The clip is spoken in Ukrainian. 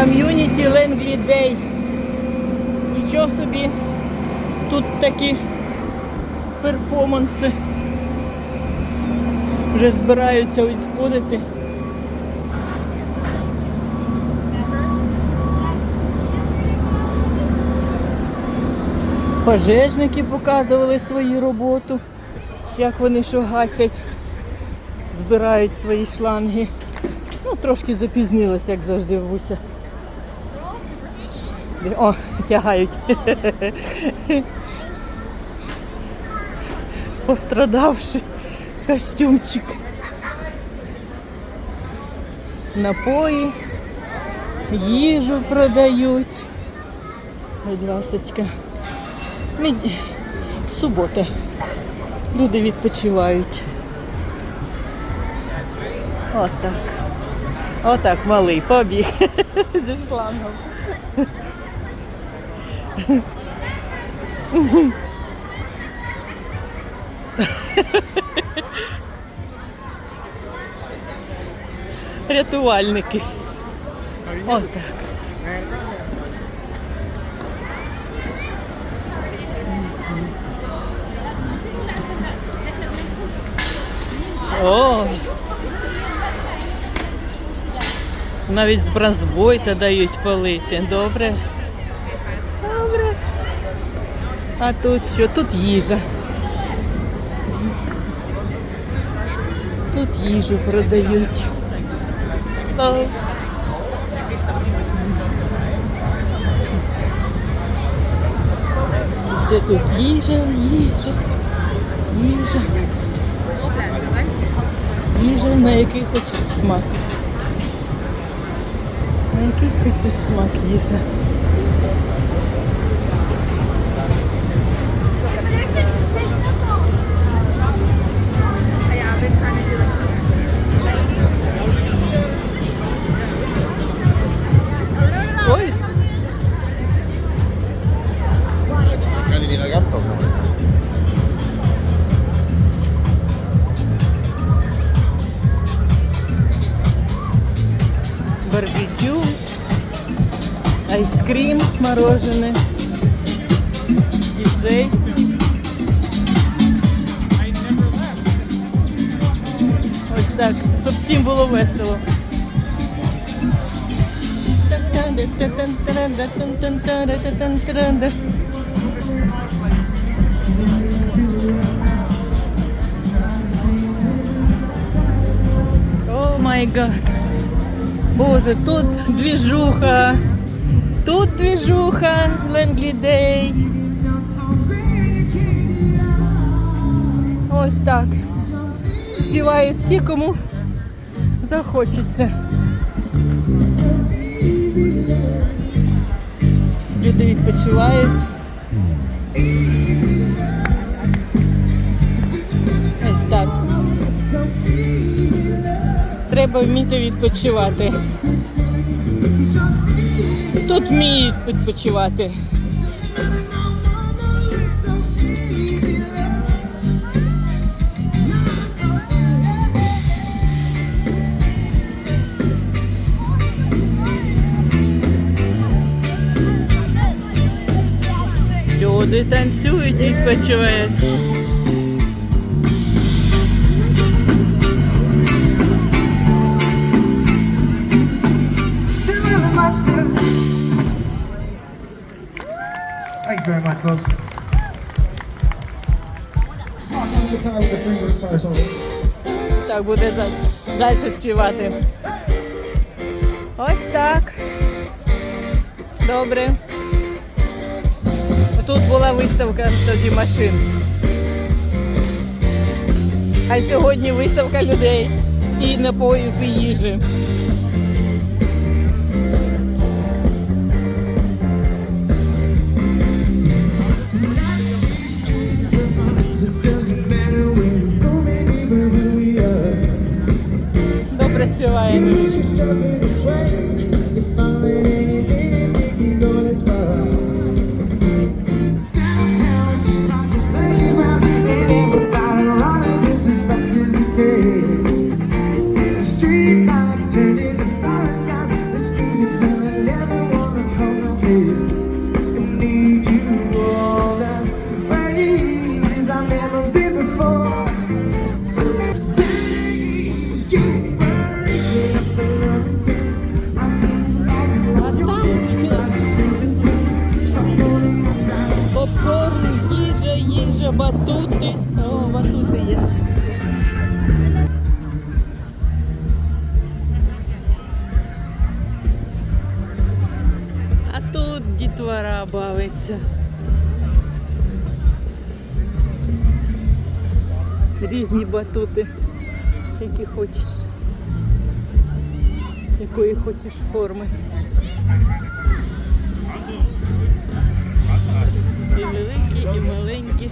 Ком'юніті Ленглі Дей. Нічого собі. Тут такі перформанси. Вже збираються відходити. Пожежники показували свою роботу, як вони що гасять, збирають свої шланги. Ну, трошки запізнилася, як завжди, Вуся. О, тягають. Пострадавши костюмчик. Напої, їжу продають. Будь ласочка. Не- Субота. Люди відпочивають. Отак. Отак малий побіг зі шлангом. Рятувальники. Отак. О! Навіть з бронзбойта дають полити. Добре. А тут що? Тут їжа. Тут їжу продають. Все тут їжа, їжа, їжа. Їжа, на який хочеш смак. На який хочеш смак їжа. Барбекю, айскрім морожене, діджей. Ось так, щоб всім було весело. О май гад. Боже, тут двіжуха. Тут двіжуха, Ленглі Дей. Ось так. Співають всі, кому захочеться. Люди відпочивають. Треба вміти відпочивати. Тут вміють відпочивати. Люди танцюють і відпочивають. Sorry. Так буде за- далі співати. Ось так. Добре. Тут була виставка тоді машин. А сьогодні виставка людей і напоїв і їжі. Добре дітвора бавиться. Різні батути, які хочеш. Якої хочеш форми. І великі, і маленькі.